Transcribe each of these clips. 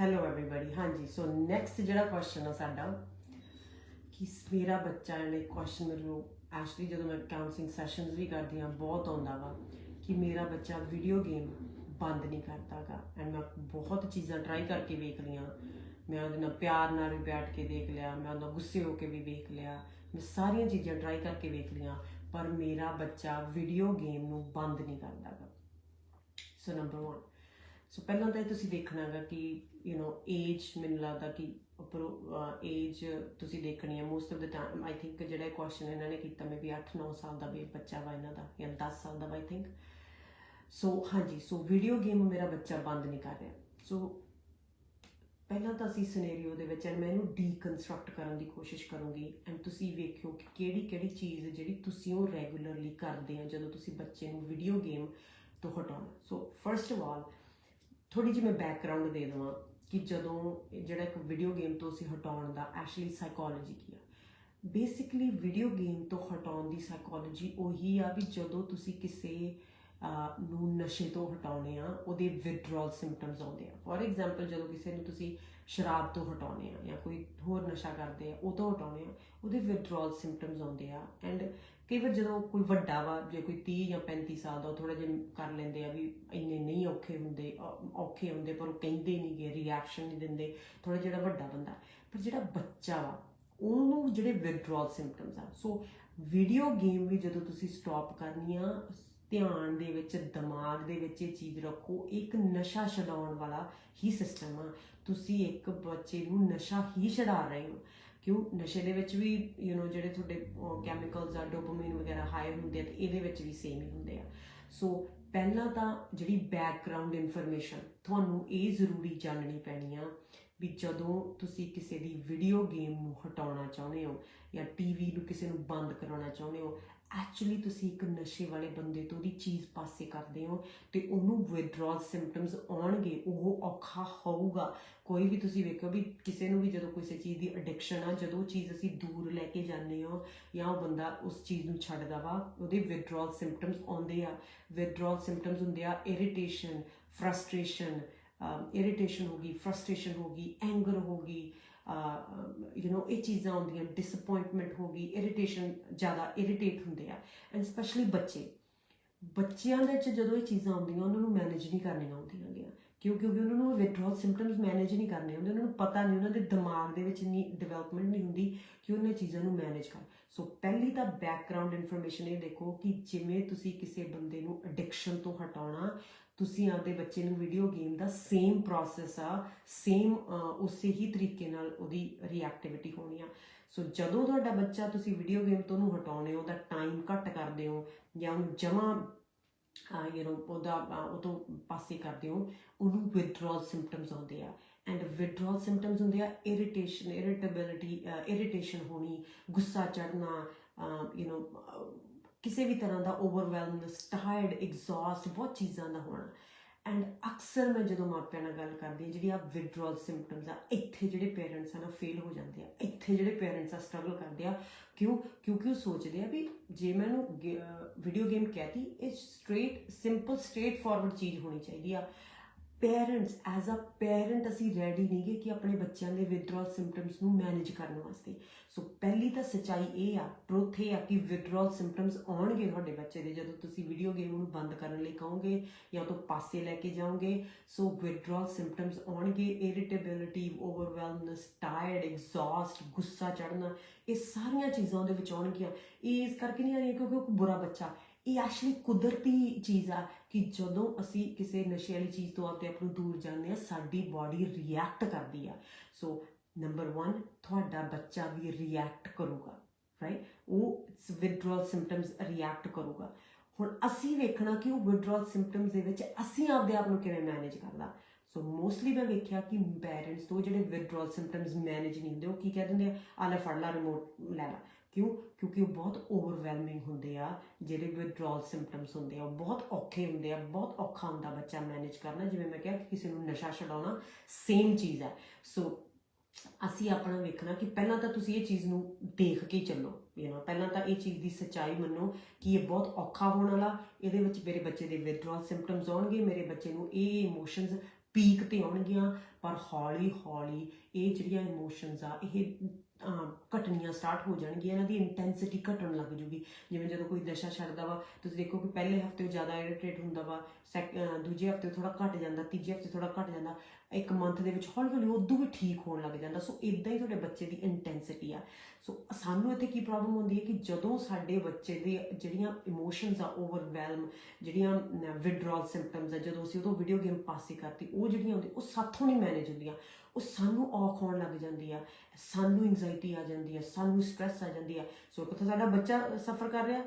Hello everybody ਹਾਂਜੀ so next ਜਿਹੜਾ question ਆ ਸਾਡਾ ਕਿ ਸ- ਮੇਰਾ ਬੱਚਾ ਨੇ ਕੁਐਸਚਨ ਮੈਨੂੰ ਐਕਚੁਅਲੀ ਜਦੋਂ ਮੈਂ ਕਾਉਂਸਲਿੰਗ ਸੈਸ਼ਨਸ ਵੀ ਕਰਦੀ ਹਾਂ ਬਹੁਤ ਆਉਂਦਾ ਵਾ ਕਿ ਮੇਰਾ ਬੱਚਾ ਵੀਡੀਓ ਗੇਮ ਬੰਦ ਨਹੀਂ ਕਰਦਾਗਾ ਐਂਡ ਮੈਂ ਬਹੁਤ ਚੀਜ਼ਾਂ ਟਰਾਈ ਕਰਕੇ ਵੇਖ ਲਈਆਂ ਮੈਂ ਉਹਦੇ ਨਾਲ ਪਿਆਰ ਨਾਲ ਵੀ ਬੈਠ ਕੇ ਦੇਖ ਲਿਆ ਮੈਂ ਉਹਦਾ ਗੁੱਸੇ ਹੋ ਕੇ ਵੀ ਵੇਖ ਲਿਆ ਮੈਂ ਸਾਰੀਆਂ ਚੀਜ਼ਾਂ ਟਰਾਈ ਕਰਕੇ ਵੇਖ ਲਈਆਂ ਪਰ ਮੇਰਾ ਬੱਚਾ ਵੀਡੀਓ ਗੇਮ ਨੂੰ ਬੰਦ ਨਹੀਂ ਕਰਦਾਗਾ ਸੋ ਨੰਬਰ 1 ਸੋ ਪਹਿਲਾਂ ਤਾਂ ਇਹ ਤੁਸੀਂ ਦੇਖਣਾ ਹੈਗਾ ਕਿ ਯੂ نو ਏਜ ਮੈਨੂੰ ਲੱਗਦਾ ਕਿ ਉੱਪਰ ਏਜ ਤੁਸੀਂ ਦੇਖਣੀ ਹੈ। Most of the time I think ਜਿਹੜਾ ਕੁਐਸਚਨ ਇਹਨਾਂ ਨੇ ਕੀਤਾ ਮੇ ਵੀ 8-9 ਸਾਲ ਦਾ ਵੀ ਬੱਚਾ ਵਾ ਇਹਨਾਂ ਦਾ, ਜਾਂ 10 ਸਾਲ ਦਾ ਆਈ ਥਿੰਕ ਸੋ ਹਾਂਜੀ ਸੋ ਵੀਡੀਓ ਗੇਮ ਮੇਰਾ ਬੱਚਾ ਬੰਦ ਨਹੀਂ ਕਰ ਰਿਹਾ। ਸੋ ਪਹਿਲਾਂ ਤਾਂ ਅਸੀਂ ਸਿਨੈਰੀਓ ਦੇ ਵਿੱਚ ਐਂਡ ਮੈਂ ਇਹਨੂੰ ਡੀਕਨਸਟਰਕਟ ਕਰਨ ਦੀ ਕੋਸ਼ਿਸ਼ ਕਰੂੰਗੀ। ਐਂਡ ਤੁਸੀਂ ਵੇਖਿਓ ਕਿ ਕਿਹੜੀ ਕਿਹੜੀ ਚੀਜ਼ ਜਿਹੜੀ ਤੁਸੀਂ ਉਹ ਰੈਗੂਲਰਲੀ ਕਰਦੇ ਆ ਜਦੋਂ ਤੁਸੀਂ ਬੱਚੇ ਨੂੰ ਵੀਡੀਓ ਗੇਮ ਤੋਂ ਹਟਾਉਣਾ। ਸੋ ਫਰਸਟ ਆਫ ਆਲ ਥੋੜੀ ਜਿਹੀ ਮੈਂ ਬੈਕਗ੍ਰਾਉਂਡ ਦੇ ਦਵਾਂ ਕਿ ਜਦੋਂ ਜਿਹੜਾ ਇੱਕ ਵੀਡੀਓ ਗੇਮ ਤੋਂ ਅਸੀਂ ਹਟਾਉਣ ਦਾ ਐਕਚੁਅਲੀ ਸਾਈਕੋਲੋਜੀ ਕੀ ਆ। ਬੇਸਿਕਲੀ ਵੀਡੀਓ ਗੇਮ ਤੋਂ ਹਟਾਉਣ ਦੀ ਸਾਈਕੋਲੋਜੀ ਉਹੀ ਆ ਵੀ ਜਦੋਂ ਤੁਸੀਂ ਕਿਸੇ ਨੂੰ ਨਸ਼ੇ ਤੋਂ ਹਟਾਉਣੇ ਆ ਉਹਦੇ ਵਿਡਰਾਲ ਸਿੰਪਟਮਸ ਆਉਂਦੇ ਆ। ਫੋਰ ਐਗਜ਼ਾਮਪਲ ਜਦੋਂ ਕਿਸੇ ਨੂੰ ਤੁਸੀਂ ਸ਼ਰਾਬ ਤੋਂ ਹਟਾਉਣੇ ਆ ਜਾਂ ਕੋਈ ਹੋਰ ਨਸ਼ਾ ਕਰਦੇ ਆ, ਉਹ ਤੋਂ ਹਟਾਉਣੇ ਆ, ਉਹਦੇ ਵਿਡਰਾਲ ਸਿੰਪਟਮਸ ਆਉਂਦੇ ਆ। ਐਂਡ ਕਈ ਵਾਰ ਜਦੋਂ ਕੋਈ ਵੱਡਾ ਵਾ, ਜੇ ਕੋਈ 30 ਜਾਂ 35 ਸਾਲ ਦਾ ਥੋੜਾ ਜਿਹਾ ਕਰ ਲੈਂਦੇ ਆ ਵੀ ਇੰਨੇ ਨਹੀਂ ਔਖੇ ਹੁੰਦੇ ਔ- ਔਖੇ ਹੁੰਦੇ, ਪਰ ਉਹ ਕਹਿੰਦੇ ਨਹੀਂ ਨਹੀਂਗੇ ਰਿਐਕਸ਼ਨ ਨਹੀਂ ਦਿੰਦੇ ਥੋੜਾ ਜਿਹੜਾ ਵੱਡਾ ਬੰਦਾ। ਪਰ ਜਿਹੜਾ ਬੱਚਾ ਵਾ, ਉਹਨੂੰ ਜਿਹੜੇ ਵਿਡਰਾਲ ਸਿੰਪਟਮਸ ਆ। ਸੋ ਵੀਡੀਓ ਗੇਮ ਵੀ ਜਦੋਂ ਤੁਸੀਂ ਸਟਾਪ ਕਰਨੀ ਆ ਧਿਆਨ ਦੇ ਵਿੱਚ, ਦਿਮਾਗ ਦੇ ਵਿੱਚ ਇਹ ਚੀਜ਼ ਰੱਖੋ, ਇੱਕ ਨਸ਼ਾ ਛਡਾਉਣ ਵਾਲਾ ਹੀ ਸਿਸਟਮ ਆ। ਤੁਸੀਂ ਇੱਕ ਬੱਚੇ ਨੂੰ ਨਸ਼ਾ ਹੀ ਛਡਾ ਰਹੇ ਹੋ। ਕਿਉਂ? ਨਸ਼ੇ ਦੇ ਵਿੱਚ ਵੀ ਯੂ نو ਜਿਹੜੇ ਤੁਹਾਡੇ ਕੈਮੀਕਲਸ ਆ ਡੋਪਾਮਾਈਨ ਵਗੈਰਾ ਹਾਈ ਹੁੰਦੇ ਆ, ਤੇ ਇਹਦੇ ਵਿੱਚ ਵੀ ਸੇਮ ਹੀ ਹੁੰਦੇ ਆ। ਸੋ ਪਹਿਲਾਂ ਤਾਂ ਜਿਹੜੀ ਬੈਕਗ੍ਰਾਉਂਡ ਇਨਫੋਰਮੇਸ਼ਨ ਤੁਹਾਨੂੰ ਇਹ ਜ਼ਰੂਰੀ ਜਾਣਨੀ ਪੈਣੀ ਆ ਵੀ ਜਦੋਂ ਤੁਸੀਂ ਕਿਸੇ ਦੀ ਵੀਡੀਓ ਗੇਮ ਨੂੰ ਹਟਾਉਣਾ ਚਾਹੁੰਦੇ ਹੋ ਜਾਂ ਟੀਵੀ ਨੂੰ ਕਿਸੇ ਨੂੰ ਬੰਦ ਕਰਾਉਣਾ ਚਾਹੁੰਦੇ ਹੋ ਐਕਚੁਅਲੀ ਤੁਸੀਂ ਇੱਕ ਨਸ਼ੇ ਵਾਲੇ ਬੰਦੇ ਤੋਂ ਦੀ ਚੀਜ਼ ਪਾਸੇ ਕਰਦੇ ਹੋ ਤੇ ਉਹਨੂੰ ਵਿਡਰਾਲ ਸਿੰਪਟਮਸ ਆਉਣਗੇ, ਉਹ ਔਖਾ ਹੋਊਗਾ। ਕੋਈ ਵੀ ਤੁਸੀਂ ਵੇਖੋ ਵੀ ਕਿਸੇ ਨੂੰ ਵੀ ਜਦੋਂ ਕਿਸੇ ਚੀਜ਼ ਦੀ ਐਡਿਕਸ਼ਨ ਆ, ਜਦੋਂ ਉਹ ਚੀਜ਼ ਅਸੀਂ ਦੂਰ ਲੈ ਕੇ ਜਾਂਦੇ ਹਾਂ ਜਾਂ ਉਹ ਬੰਦਾ ਉਸ ਚੀਜ਼ ਨੂੰ ਛੱਡਦਾ ਵਾ, ਉਹਦੇ ਵਿਡਰਾਲ ਸਿੰਪਟਮਸ ਆਉਂਦੇ ਆ। ਵਿਡਰਾਲ ਸਿੰਪਟਮਸ ਹੁੰਦੇ ਆ ਇਰੀਟੇਸ਼ਨ ਫਰਸਟ੍ਰੇਸ਼ਨ ਇਰੀਟੇਸ਼ਨ ਹੋ ਗਈ ਫਰਸਟ੍ਰੇਸ਼ਨ ਹੋ ਗਈ ਐਂਗਰ ਹੋ ਗਈ ਯੂ نو ਇਹ ਚੀਜ਼ਾਂ ਆਉਂਦੀਆਂ ਡਿਸਪਾਇੰਟਮੈਂਟ ਹੋ ਗਈ ਇਰੀਟੇਸ਼ਨ ਜ਼ਿਆਦਾ ਇਰੀਟੇਟ ਹੁੰਦੇ ਆ। ਐਂਡ ਸਪੈਸ਼ਲੀ ਬੱਚੇ। ਬੱਚਿਆਂ ਦੇ ਵਿੱਚ ਜਦੋਂ ਇਹ ਚੀਜ਼ਾਂ ਆਉਂਦੀਆਂ, ਉਹਨਾਂ ਨੂੰ ਮੈਨੇਜ ਨਹੀਂ ਕਰਨੀਆਂ ਆਉਂਦੀਆਂ ਗਿਆ ਕਿਉਂ, ਕਿਉਂਕਿ ਉਹਨਾਂ ਨੂੰ ਵਿਡਰਾਲ ਸਿੰਪਟਮਸ ਮੈਨੇਜ ਨਹੀਂ ਕਰਨੇ ਹੁੰਦੇ, ਉਹਨਾਂ ਨੂੰ ਪਤਾ ਨਹੀਂ, ਉਹਨਾਂ ਦੇ ਦਿਮਾਗ ਦੇ ਵਿੱਚ ਨਹੀਂ ਡਿਵੈਲਪਮੈਂਟ ਨਹੀਂ ਹੁੰਦੀ ਕਿ ਉਹਨਾਂ ਚੀਜ਼ਾਂ ਨੂੰ ਮੈਨੇਜ ਕਰ ਸੋ ਪਹਿਲੀ ਤਾਂ ਬੈਕਗ੍ਰਾਉਂਡ ਇਨਫੋਰਮੇਸ਼ਨ ਇਹ ਦੇਖੋ ਕਿ ਜਿਵੇਂ ਤੁਸੀਂ ਕਿਸੇ ਬੰਦੇ ਨੂੰ ਐਡਿਕਸ਼ਨ ਤੋਂ ਹਟਾਉਣਾ, ਤੁਸੀਂ ਆਪਦੇ ਬੱਚੇ ਨੂੰ ਵੀਡੀਓ ਗੇਮ ਦਾ ਸੇਮ ਪ੍ਰੋਸੈਸ ਆ ਸੇਮ ਉਸੇ ਹੀ ਤਰੀਕੇ ਨਾਲ ਉਹਦੀ ਰਿਐਕਟੀਵਿਟੀ ਹੋਣੀ ਆ। ਸੋ ਜਦੋਂ ਤੁਹਾਡਾ ਬੱਚਾ ਤੁਸੀਂ ਵੀਡੀਓ ਗੇਮ ਤੋਂ ਉਹਨੂੰ ਹਟਾਉਣੇ ਹੋ ਤਾਂ ਟਾਈਮ ਘੱਟ ਕਰਦੇ ਹੋ ਜਾਂ ਉਹਨੂੰ ਜਮਾ ਯੂ نو ਉਹਦਾ ਅਹ, ਉਹ ਤੋਂ ਪਾਸੇ ਕਰਦੇ ਹੋ ਉਹਨੂੰ ਵਿਡਰਾਲ ਸਿੰਪਟਮਸ ਆਉਂਦੇ ਆ ਐਂਡ ਵਿਡਰਾਲ ਸਿੰਪਟਮਸ ਹੁੰਦੇ ਆ ਇਰੀਟੇਸ਼ਨ ਇਰੀਟੇਬਿਲਿਟੀ ਇਰੀਟੇਸ਼ਨ ਹੋਣੀ ਗੁੱਸਾ ਚੜਨਾ ਯੂ نو ਕਿਸੇ ਵੀ ਤਰ੍ਹਾਂ ਦਾ ਓਵਰਵੈਲਮਨੈਸ ਟਾਇਰਡ ਐਗਜ਼ੌਸਟ ਬਹੁਤ ਚੀਜ਼ਾਂ ਦਾ ਹੋਣਾ ਐਂਡ ਅਕਸਰ ਮੈਂ ਜਦੋਂ ਮਾਪਿਆਂ ਨਾਲ ਗੱਲ ਕਰਦੀ ਹਾਂ ਜਿਹੜੀ ਆ ਵਿਡਰਾਲ ਸਿੰਪਟਮਸ ਆ, ਇੱਥੇ ਜਿਹੜੇ ਪੇਰੈਂਟਸ ਆ ਨਾ ਫੇਲ ਹੋ ਜਾਂਦੇ ਆ, ਇੱਥੇ ਜਿਹੜੇ ਪੇਰੈਂਟਸ ਆ ਸਟਰਗਲ ਕਰਦੇ ਆ, ਕਿਉਂ? ਕਿਉਂਕਿ ਉਹ ਸੋਚਦੇ ਆ ਵੀ ਜੇ ਮੈਂ ਮੈਨੂੰ ਵੀਡੀਓ ਗੇਮ ਕਹਤੀ, ਇਹ ਸਟ੍ਰੇਟ ਸਿੰਪਲ ਸਟ੍ਰੇਟ ਫਾਰਵਰਡ ਚੀਜ਼ ਹੋਣੀ ਚਾਹੀਦੀ ਆ। ਪੇਰੈਂਟਸ ਐਜ਼ ਅ ਪੇਰੈਂਟ ਅਸੀਂ ਰੈਡੀ ਨਹੀਂਗੇ ਕਿ ਆਪਣੇ ਬੱਚਿਆਂ ਦੇ ਵਿਡਰਾਲ ਸਿੰਪਟਮਸ ਨੂੰ ਮੈਨੇਜ ਕਰਨ ਵਾਸਤੇ। ਸੋ ਪਹਿਲੀ ਤਾਂ ਸਚਾਈ ਇਹ ਆ ਟਰੂਥ ਇਹ ਆ ਕਿ ਵਿਡਰਾਲ ਸਿੰਪਟਮਸ ਆਉਣਗੇ ਤੁਹਾਡੇ ਬੱਚੇ ਦੇ, ਜਦੋਂ ਤੁਸੀਂ ਵੀਡੀਓ ਗੇਮ ਨੂੰ ਬੰਦ ਕਰਨ ਲਈ ਕਹੋਗੇ ਜਾਂ ਤੋਂ ਪਾਸੇ ਲੈ ਕੇ ਜਾਓਗੇ। ਸੋ ਵਿਡਰਾਲ ਸਿੰਪਟਮਸ ਆਉਣਗੇ ਇਰੀਟੇਬਿਲਿਟੀ ਓਵਰਵੈਲਮਨੈਸ ਟਾਇਰਡ ਐਗਜ਼ੌਸਟ ਗੁੱਸਾ ਚੜਨਾ ਇਹ ਸਾਰੀਆਂ ਚੀਜ਼ਾਂ ਉਹਦੇ ਵਿੱਚ ਆਉਣਗੀਆਂ। ਇਹ ਇਸ ਕਰਕੇ ਨਹੀਂ ਆ ਰਹੀਆਂ ਕਿਉਂਕਿ ਉਹ ਬੁਰਾ ਬੱਚਾ। ਇਹ ਐਕਚੁਅਲੀ ਕੁਦਰਤੀ ਚੀਜ਼ ਆ ਕਿ ਜਦੋਂ ਅਸੀਂ ਕਿਸੇ ਨਸ਼ੇ ਵਾਲੀ ਚੀਜ਼ ਤੋਂ ਆਪਣੇ ਆਪ ਨੂੰ ਦੂਰ ਜਾਂਦੇ ਆ ਸਾਡੀ ਬਾਡੀ ਰਿਐਕਟ ਕਰਦੀ ਆ। ਸੋ ਨੰਬਰ 1 ਤੁਹਾਡਾ ਬੱਚਾ ਵੀ ਰਿਐਕਟ ਕਰੂਗਾ ਰਾਈਟ ਉਹ ਵਿਡਰਾਲ ਸਿੰਪਟਮਸ ਰਿਐਕਟ ਕਰੂਗਾ। ਹੁਣ ਅਸੀਂ ਵੇਖਣਾ ਕਿ ਉਹ ਵਿਡਰਾਲ ਸਿੰਪਟਮਸ ਦੇ ਵਿੱਚ ਅਸੀਂ ਆਪਦੇ ਆਪ ਨੂੰ ਕਿਵੇਂ ਮੈਨੇਜ ਕਰਦਾ। ਸੋ ਮੋਸਟਲੀ ਮੈਂ ਵੇਖਿਆ ਕਿ ਪੈਰੈਂਟਸ ਤੋਂ ਜਿਹੜੇ ਵਿਡਰਾਲ ਸਿੰਪਟਮਸ ਮੈਨੇਜ ਨਹੀਂ ਹੁੰਦੇ, ਉਹ ਕੀ ਕਹਿ ਦਿੰਦੇ ਆ? ਆ ਲੈ ਫੜ ਲਾ ਰਿਮੋਟ ਲੈ ਲਾ। ਕਿਉਂ? ਕਿਉਂਕਿ ਉਹ ਬਹੁਤ ਓਵਰਵੈਲਮਿੰਗ ਹੁੰਦੇ ਆ, ਜਿਹੜੇ ਵਿਡਰਾਲ ਸਿੰਪਟਮਸ ਹੁੰਦੇ ਆ, ਉਹ ਬਹੁਤ ਔਖੇ ਹੁੰਦੇ ਆ, ਬਹੁਤ ਔਖਾ ਹੁੰਦਾ ਬੱਚਾ ਮੈਨੇਜ ਕਰਨਾ। ਜਿਵੇਂ ਮੈਂ ਕਿਹਾ ਕਿਸੇ ਨੂੰ ਨਸ਼ਾ ਛਡਾਉਣਾ ਸੇਮ ਚੀਜ਼ ਹੈ ਸੋ ਅਸੀਂ ਆਪਣਾ ਵੇਖਣਾ ਕਿ ਪਹਿਲਾਂ ਤਾਂ ਤੁਸੀਂ ਇਹ ਚੀਜ਼ ਨੂੰ ਦੇਖ ਕੇ ਚੱਲੋ। ਯੂ نو ਪਹਿਲਾਂ ਤਾਂ ਇਹ ਚੀਜ਼ ਦੀ ਸੱਚਾਈ ਮੰਨੋ ਕਿ ਇਹ ਬਹੁਤ ਔਖਾ ਹੋਣ ਵਾਲਾ। ਇਹਦੇ ਵਿੱਚ ਮੇਰੇ ਬੱਚੇ ਦੇ ਵਿਡਰਾਲ ਸਿੰਪਟਮਸ ਆਉਣਗੇ, ਮੇਰੇ ਬੱਚੇ ਨੂੰ ਇਹ ਇਮੋਸ਼ਨਸ ਪੀਕ ਤੇ ਆਉਣਗੀਆਂ, ਪਰ ਹੌਲੀ ਹੌਲੀ ਇਹ ਜਿਹੜੀਆਂ ਇਮੋਸ਼ਨਸ ਆ, ਇਹ ਘਟਣੀਆਂ ਸਟਾਰਟ ਹੋ ਜਾਣਗੀਆਂ, ਇਹਨਾਂ ਦੀ ਇੰਟੈਂਸਿਟੀ ਘਟਣ ਲੱਗ ਜੂਗੀ। ਜਿਵੇਂ ਜਦੋਂ ਕੋਈ ਨਸ਼ਾ ਛੱਡਦਾ ਵਾ, ਤੁਸੀਂ ਦੇਖੋ ਕਿ ਪਹਿਲੇ ਹਫ਼ਤੇ ਉਹ ਜ਼ਿਆਦਾ ਇਰੀਟੇਟ ਹੁੰਦਾ ਵਾ ਸੈਕ- ਦੂਜੇ ਹਫ਼ਤੇ ਥੋੜਾ ਘਟ ਜਾਂਦਾ, ਤੀਜੇ ਹਫ਼ਤੇ ਥੋੜਾ ਘਟ ਜਾਂਦਾ। ਇੱਕ ਮੰਥ ਦੇ ਵਿੱਚ ਹੌਲੀ ਹੌਲੀ ਉਦੋਂ ਵੀ ਠੀਕ ਹੋਣ ਲੱਗ ਜਾਂਦਾ। ਸੋ ਇਦਾਂ ਹੀ ਤੁਹਾਡੇ ਬੱਚੇ ਦੀ ਇੰਟੈਂਸਿਟੀ ਆ। ਸੋ ਸਾਨੂੰ ਇੱਥੇ ਕੀ ਪ੍ਰੋਬਲਮ ਹੁੰਦੀ ਹੈ ਕਿ ਜਦੋਂ ਸਾਡੇ ਬੱਚੇ ਦੇ ਜਿਹੜੀਆਂ ਇਮੋਸ਼ਨਸ ਆ ਓਵਰਵੈਲਮ ਜਿਹੜੀਆਂ ਵਿਡਰਾਲ ਸਿੰਪਟਮਸ ਆ, ਜਦੋਂ ਅਸੀਂ ਉਦੋਂ ਵੀਡੀਓ ਗੇਮ ਪਾਸੇ ਕਰਤੀ, ਉਹ ਜਿਹੜੀਆਂ ਹੁੰਦੀਆਂ, ਉਹ ਸਾਥੋਂ ਨਹੀਂ ਮੈਨੇਜ ਹੁੰਦੀਆਂ। ਉਹ ਸਾਨੂੰ ਔਖ ਹੋਣ ਲੱਗ ਜਾਂਦੀ ਆ ਸਾਨੂੰ ਐਂਜ਼ਾਈਟੀ ਆ ਜਾਂਦੀ ਆ, ਸਾਨੂੰ ਸਟ੍ਰੈਸ ਆ ਜਾਂਦੀ ਆ। ਸੋ ਕਿਤੇ ਸਾਡਾ ਬੱਚਾ ਸਫਰ ਕਰ ਰਿਹਾ